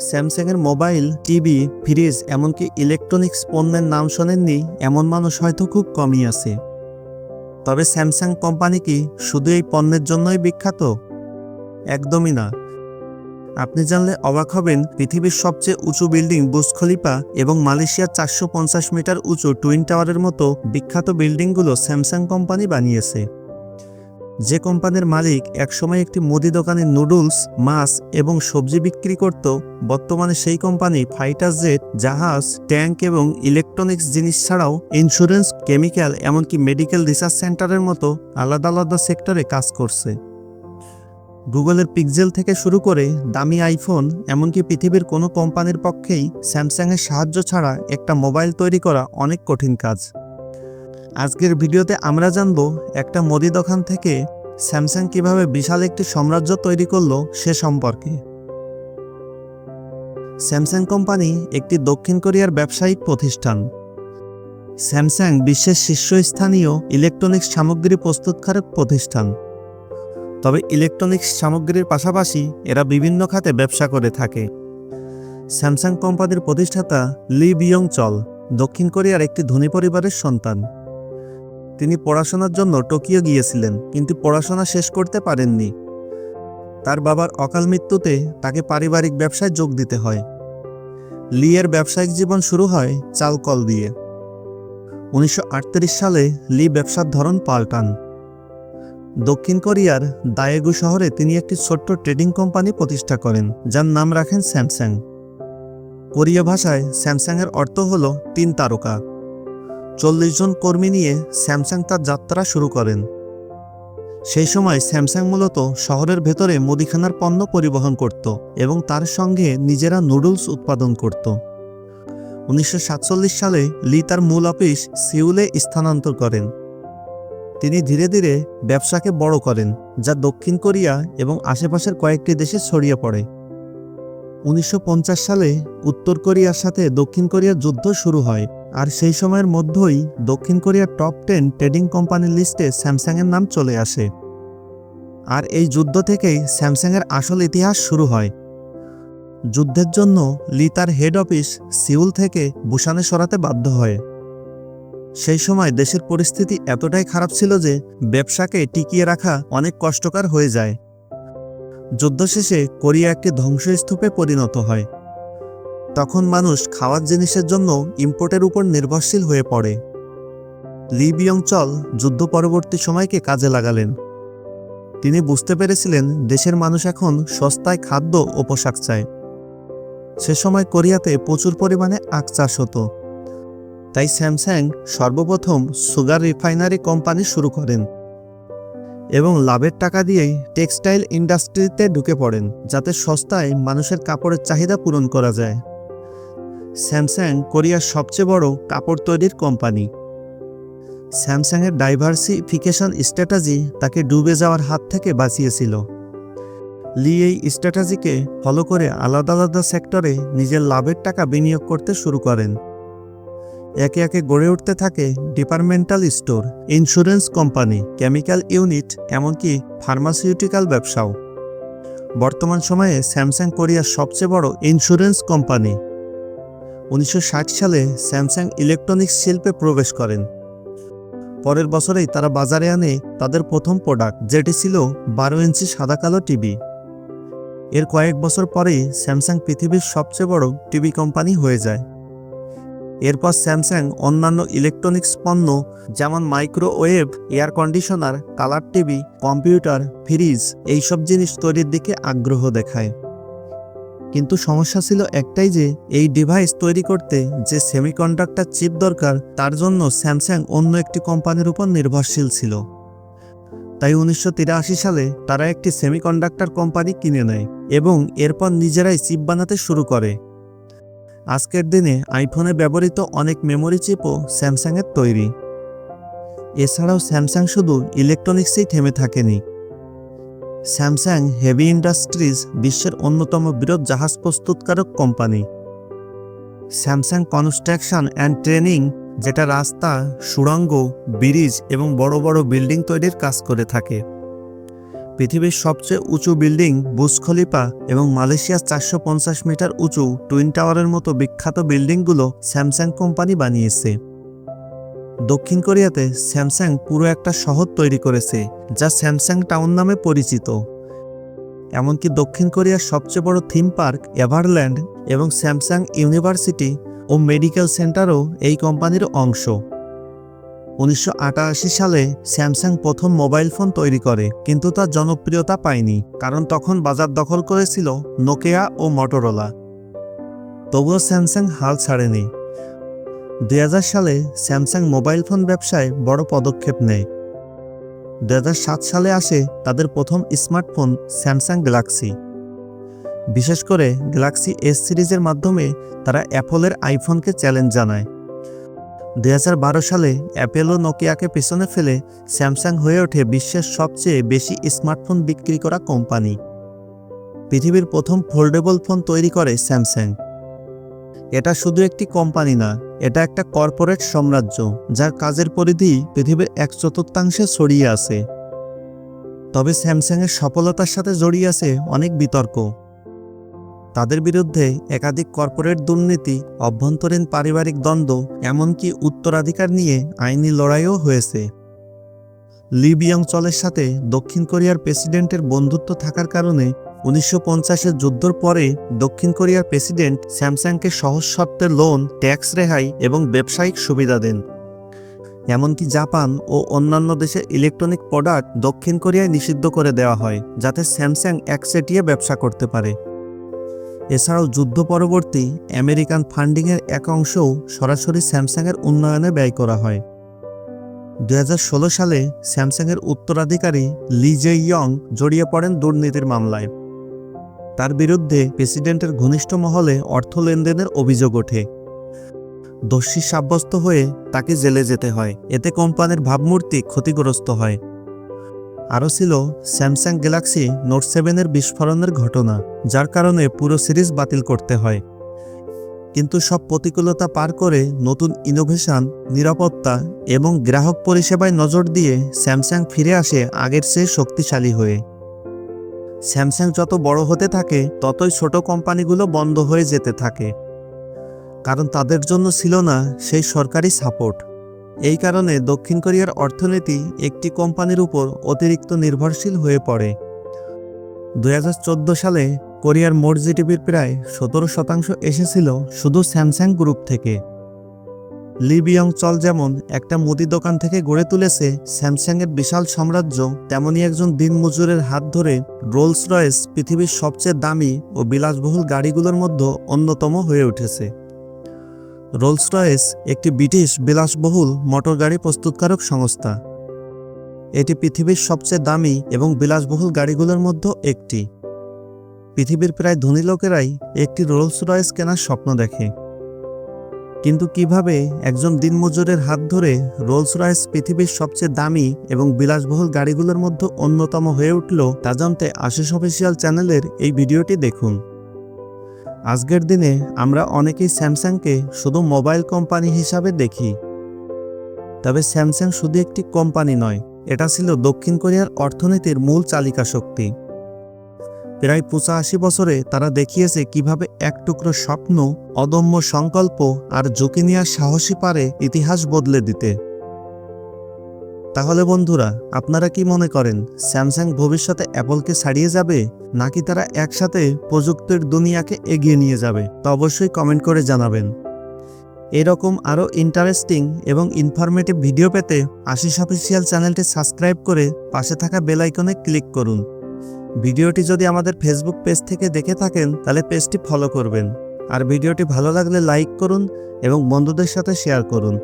স্যামসাংয়ের mobile, TV, fridge, এমনকি electronics পণ্যের নাম শোনেননি এমন মানুষ হয়তো খুব কমই আছে। তবে স্যামসাং কোম্পানি কি শুধু এই পণ্যের জন্যই বিখ্যাত? একদমই না। আপনি জানলে অবাক হবেন, পৃথিবীর সবচেয়ে উঁচু বিল্ডিং বুর্জ এবং মালয়েশিয়ার চারশো পঞ্চাশ মিটার উঁচু টুইন টাওয়ারের মতো বিখ্যাত বিল্ডিংগুলো স্যামসাং কোম্পানি বানিয়েছে। যে কোম্পানির মালিক একসময় একটি মুদি দোকানে নুডলস, মাছ এবং সবজি বিক্রি করত, বর্তমানে সেই কোম্পানি ফাইটার জেট, জাহাজ, ট্যাঙ্ক এবং ইলেকট্রনিক্স জিনিস ছাড়াও ইন্স্যুরেন্স, কেমিক্যাল এমনকি মেডিকেল রিসার্চ সেন্টারের মতো আলাদা আলাদা সেক্টরে কাজ করছে। গুগলের পিকজেল থেকে শুরু করে দামি আইফোন, এমনকি পৃথিবীর কোনো কোম্পানির পক্ষেই স্যামসাংয়ের সাহায্য ছাড়া একটা মোবাইল তৈরি করা অনেক কঠিন কাজ। আজকের ভিডিওতে আমরা জানব একটা মুদি দোকান থেকে স্যামসাং কীভাবে বিশাল একটি সাম্রাজ্য তৈরি করল সে সম্পর্কে। স্যামসাং কোম্পানি একটি দক্ষিণ কোরিয়ার ব্যবসায়িক প্রতিষ্ঠান। স্যামসাং বিশ্বের শীর্ষস্থানীয় ইলেকট্রনিক্স সামগ্রী প্রস্তুতকারক প্রতিষ্ঠান। তবে ইলেকট্রনিক্স সামগ্রীর পাশাপাশি এরা বিভিন্ন খাতে ব্যবসা করে থাকে। স্যামসাং কোম্পানির প্রতিষ্ঠাতা লি বিয়ং চল, দক্ষিণ কোরিয়ার একটি ধনী পরিবারের সন্তান। তিনি পড়াশোনার জন্য টোকিও গিয়েছিলেন, কিন্তু পড়াশোনা শেষ করতে পারেননি। তার বাবার অকাল মৃত্যুতে তাকে পারিবারিক ব্যবসায় যোগ দিতে হয়। লিয়ের ব্যবসায়িক জীবন শুরু হয় চালকল দিয়ে। উনিশশো আটত্রিশ সালে লি ব্যবসার ধরন পাল্টান। দক্ষিণ কোরিয়ার দায়েগু শহরে তিনি একটি ছোট্ট ট্রেডিং কোম্পানি প্রতিষ্ঠা করেন, যার নাম রাখেন স্যামসাং। কোরিয়া ভাষায় স্যামসাংয়ের অর্থ হল তিন তারকা। চল্লিশ জন কর্মী নিয়ে স্যামসাং তার যাত্রা শুরু করেন। সেই সময় স্যামসাং মূলত শহরের ভেতরে মুদিখানার পণ্য পরিবহন করত এবং তার সঙ্গে নিজেরা নুডলস উৎপাদন করত। উনিশশো সাতচল্লিশ সালে লি তার মূল অফিস সিউলে স্থানান্তর করেন। তিনি ধীরে ধীরে ব্যবসাকে বড় করেন, যা দক্ষিণ কোরিয়া এবং আশেপাশের কয়েকটি দেশে ছড়িয়ে পড়ে। উনিশশো পঞ্চাশ সালে উত্তর কোরিয়ার সাথে দক্ষিণ কোরিয়ার যুদ্ধ শুরু হয়। আর সেই সময়ের মধ্যেই দক্ষিণ কোরিয়ার টপ টেন ট্রেডিং কোম্পানির লিস্টে স্যামসাংয়ের নাম চলে আসে। আর এই যুদ্ধ থেকেই স্যামসাংয়ের আসল ইতিহাস শুরু হয়। যুদ্ধের জন্য লি তার হেড অফিস সিউল থেকে বুসানে সরাতে বাধ্য হয়। সেই সময় দেশের পরিস্থিতি এতটাই খারাপ ছিল যে ব্যবসাকে টিকিয়ে রাখা অনেক কষ্টকর হয়ে যায়। যুদ্ধ শেষে কোরিয়া একটি ধ্বংসস্তূপে পরিণত হয়। তখন মানুষ খাওয়ার জিনিসের জন্য ইম্পোর্টের উপর নির্ভরশীল হয়ে পড়ে। লি বিয়ং চল যুদ্ধ পরবর্তী সময়কে কাজে লাগালেন। তিনি বুঝতে পেরেছিলেন দেশের মানুষ এখন সস্তায় খাদ্য ও পোশাক চায়। সে সময় কোরিয়াতে প্রচুর পরিমাণে আখ চাষ হতো। তাই স্যামসাং সর্বপ্রথম সুগার রিফাইনারি কোম্পানি শুরু করেন এবং লাভের টাকা দিয়েই টেক্সটাইল ইন্ডাস্ট্রিতে ঢুকে পড়েন, যাতে সস্তায় মানুষের কাপড়ের চাহিদা পূরণ করা যায়। স্যামসাং কোরিয়ার সবচেয়ে বড় কাপড় তৈরির কোম্পানি। স্যামসাংয়ের ডাইভার্সিফিকেশন স্ট্র্যাটাজি তাকে ডুবে যাওয়ার হাত থেকে বাঁচিয়েছিল। লি এই স্ট্র্যাটাজিকে ফলো করে আলাদা আলাদা সেক্টরে নিজের লাভের টাকা বিনিয়োগ করতে শুরু করেন। একে একে গড়ে উঠতে থাকে departmental store, insurance company, chemical unit, এমনকি ফার্মাসিউটিক্যাল ব্যবসাও। বর্তমান সময়ে স্যামসাং কোরিয়ার সবচেয়ে বড় ইন্স্যুরেন্স কোম্পানি। উনিশশো ষাট সালে স্যামসাং ইলেকট্রনিক্স শিল্পে প্রবেশ করেন। পরের বছরেই তারা বাজারে আনে তাদের প্রথম প্রোডাক্ট, যেটি ছিল বারো ইঞ্চি সাদা কালো টিভি। এর কয়েক বছর পরেই স্যামসাং পৃথিবীর সবচেয়ে বড় টিভি কোম্পানি হয়ে যায়। এরপর স্যামসাং অন্যান্য ইলেকট্রনিক্স পণ্য, যেমন microwave, air conditioner, colour TV, computer, fridge, এইসব জিনিস তৈরির দিকে আগ্রহ দেখায়। কিন্তু সমস্যা ছিল একটাই যে, এই ডিভাইস তৈরি করতে যে সেমিকন্ডাক্টর চিপ দরকার, তার জন্য স্যামসাং অন্য একটি কোম্পানির উপর নির্ভরশীল ছিল। তাই উনিশশো তিরাশি সালে তারা একটি সেমিকন্ডাক্টর কোম্পানি কিনে নেয় এবং এরপর নিজেরাই চিপ বানাতে শুরু করে। আজকের দিনে আইফোনে ব্যবহৃত অনেক মেমোরি চিপও স্যামসাংয়ের তৈরি। এছাড়াও স্যামসাং শুধু ইলেকট্রনিক্সেই থেমে থাকেনি। স্যামসাং হেভি ইন্ডাস্ট্রিজ বিশ্বের অন্যতম বৃহৎ জাহাজ প্রস্তুতকারক company. Samsung construction and training, যেটা রাস্তা, সুড়ঙ্গ, ব্রিজ এবং বড় বড় বিল্ডিং তৈরির কাজ করে থাকে। পৃথিবীর সবচেয়ে উঁচু বিল্ডিং বুজ খলিফা এবং মালয়েশিয়ার চারশো পঞ্চাশ মিটার উঁচু টুইন টাওয়ারের মতো বিখ্যাত বিল্ডিংগুলো স্যামসাং কোম্পানি বানিয়েছে। দক্ষিণ কোরিয়াতে স্যামসাং পুরো একটা শহর তৈরি করেছে, যা স্যামসাং টাউন নামে পরিচিত। এমনকি দক্ষিণ কোরিয়ার সবচেয়ে বড় থিম পার্ক এভারল্যান্ড এবং স্যামসাং ইউনিভার্সিটি ও মেডিকেল সেন্টারও এই কোম্পানির অংশ। উনিশশো আটাশি সালে স্যামসাং প্রথম মোবাইল ফোন তৈরি করে, কিন্তু তা জনপ্রিয়তা পায়নি, কারণ তখন বাজার দখল করেছিল নোকিয়া ও মটোরোলা। তবুও স্যামসাং হাল ছাড়েনি। দুই হাজার সালে স্যামসাং মোবাইল ফোন ব্যবসায় বড় পদক্ষেপ নেয়। দু হাজার সাত সালে আসে তাদের প্রথম স্মার্টফোন স্যামসাং গ্যালাক্সি। বিশেষ করে গ্যালাক্সি এস সিরিজের মাধ্যমে তারা অ্যাপলের আইফোনকে চ্যালেঞ্জ জানায়। দু হাজার বারো সালে অ্যাপেল ও নোকিয়াকে পেছনে ফেলে স্যামসাং হয়ে ওঠে বিশ্বের সবচেয়ে বেশি স্মার্টফোন বিক্রি করা কোম্পানি। পৃথিবীর প্রথম ফোল্ডেবল ফোন তৈরি করে স্যামসাং। এটা শুধু একটি কোম্পানি না, এটা একটা কর্পোরেট সাম্রাজ্য, যার কাজের পরিধি পৃথিবীর এক চতুর্থাংশে ছড়িয়ে আছে। তবে স্যামসাংয়ের সফলতার সাথে জড়িয়ে আছে অনেক বিতর্ক। তাদের বিরুদ্ধে একাধিক কর্পোরেট দুর্নীতি, অভ্যন্তরীণ পারিবারিক দ্বন্দ্ব, এমনকি উত্তরাধিকার নিয়ে আইনি লড়াইও হয়েছে। লি বিয়ং চলের সাথে দক্ষিণ কোরিয়ার প্রেসিডেন্টের বন্ধুত্ব থাকার কারণে উনিশশো পঞ্চাশের যুদ্ধর পরে দক্ষিণ কোরিয়ার প্রেসিডেন্ট স্যামসাংকে সহজ শর্তের লোন, ট্যাক্স রেহাই এবং ব্যবসায়িক সুবিধা দেন। এমনকি জাপান ও অন্যান্য দেশের ইলেকট্রনিক প্রোডাক্ট দক্ষিণ কোরিয়ায় নিষিদ্ধ করে দেওয়া হয়, যাতে স্যামসাং একচেটিয়া ব্যবসা করতে পারে। এছাড়াও যুদ্ধ পরবর্তী আমেরিকান ফান্ডিংয়ের এক অংশও সরাসরি স্যামসাংয়ের উন্নয়নে ব্যয় করা হয়। দু হাজার ষোলো সালে স্যামসাংয়ের উত্তরাধিকারী লি জে ইয়ং জড়িয়ে পড়েন দুর্নীতির মামলায়। তার বিরুদ্ধে প্রেসিডেন্টের ঘনিষ্ঠ মহলে অর্থ লেনদেনের অভিযোগ ওঠে। দোষী সাব্যস্ত হয়ে তাকে জেলে যেতে হয়। এতে কোম্পানির ভাবমূর্তি ক্ষতিগ্রস্ত হয়। আরও ছিল স্যামসাং গ্যালাক্সি নোট সেভেনের বিস্ফোরণের ঘটনা, যার কারণে পুরো সিরিজ বাতিল করতে হয়। কিন্তু সব প্রতিকূলতা পার করে নতুন ইনোভেশন নিরাপত্তা এবং গ্রাহক পরিষেবায় নজর দিয়ে স্যামসাং ফিরে আসে আগের চেয়ে শক্তিশালী হয়ে। স্যামসাং যত বড় হতে থাকে, ততই ছোট কোম্পানিগুলো বন্ধ হয়ে যেতে থাকে। কারণ তাদের জন্য ছিল না সেই সরকারি সাপোর্ট। এই কারণে দক্ষিণ কোরিয়ার অর্থনীতি একটি কোম্পানির উপর অতিরিক্ত নির্ভরশীল হয়ে পড়ে। দু হাজার চোদ্দ সালে কোরিয়ার মোট জিডিপির প্রায় সতেরো শতাংশ এসেছিল শুধু স্যামসাং গ্রুপ থেকে। লিবিয়ং চল যেমন একটা মুদি দোকান থেকে গড়ে তুলেছে, স্যামসাংয়ের বিশাল সাম্রাজ্য তেমনি একজন দিনমজুরের হাত ধরে রোলস রয়েস পৃথিবীর সবচেয়ে দামি ও বিলাসবহুল গাড়িগুলোর মধ্যে অন্যতম হয়ে উঠেছে। রোলস রয়েস একটি ব্রিটিশ বিলাসবহুল মোটর গাড়ি প্রস্তুতকারক সংস্থা। এটি পৃথিবীর সবচেয়ে দামি এবং বিলাসবহুল গাড়িগুলোর মধ্যে একটি। পৃথিবীর প্রায় ধনী লোকেরাই একটি রোলস রয়েস কেনার স্বপ্ন দেখে। কিন্তু কীভাবে একজন দিনমজুরের হাত ধরে রোলস রয়েস পৃথিবীর সবচেয়ে দামি এবং বিলাসবহুল গাড়িগুলোর মধ্যে অন্যতম হয়ে উঠল তা জানতে আশিস অফিসিয়াল চ্যানেলের এই ভিডিওটি দেখুন। আজকের দিনে আমরা অনেকেই স্যামসাংকে শুধু মোবাইল কোম্পানি হিসাবে দেখি। তবে স্যামসাং শুধু একটি কোম্পানি নয়, এটা ছিল দক্ষিণ কোরিয়ার অর্থনীতির মূল চালিকা শক্তি প্রায় পঁচাশি বছরে তারা দেখিয়েছে কীভাবে এক টুকরো স্বপ্ন, অদম্য সংকল্প আর ঝুঁকি নেওয়ার সাহসী পারে ইতিহাস বদলে দিতে। তাহলে বন্ধুরা, আপনারা কি মনে করেন, স্যামসাং ভবিষ্যতে অ্যাপলকে ছাড়িয়ে যাবে, নাকি তারা একসাথে প্রযুক্তির দুনিয়াকে এগিয়ে নিয়ে যাবে? তা অবশ্যই কমেন্ট করে জানাবেন। এরকম আরও ইন্টারেস্টিং এবং ইনফরমেটিভ ভিডিও পেতে আশিস অফিসিয়াল চ্যানেলটি সাবস্ক্রাইব করে পাশে থাকা বেল আইকনে ক্লিক করুন। ভিডিওটি যদি আমাদের ফেসবুক পেজ থেকে দেখে থাকেন, তাহলে পেজটি ফলো করবেন। আর ভিডিওটি ভালো লাগলে লাইক করুন এবং বন্ধুদের সাথে শেয়ার করুন।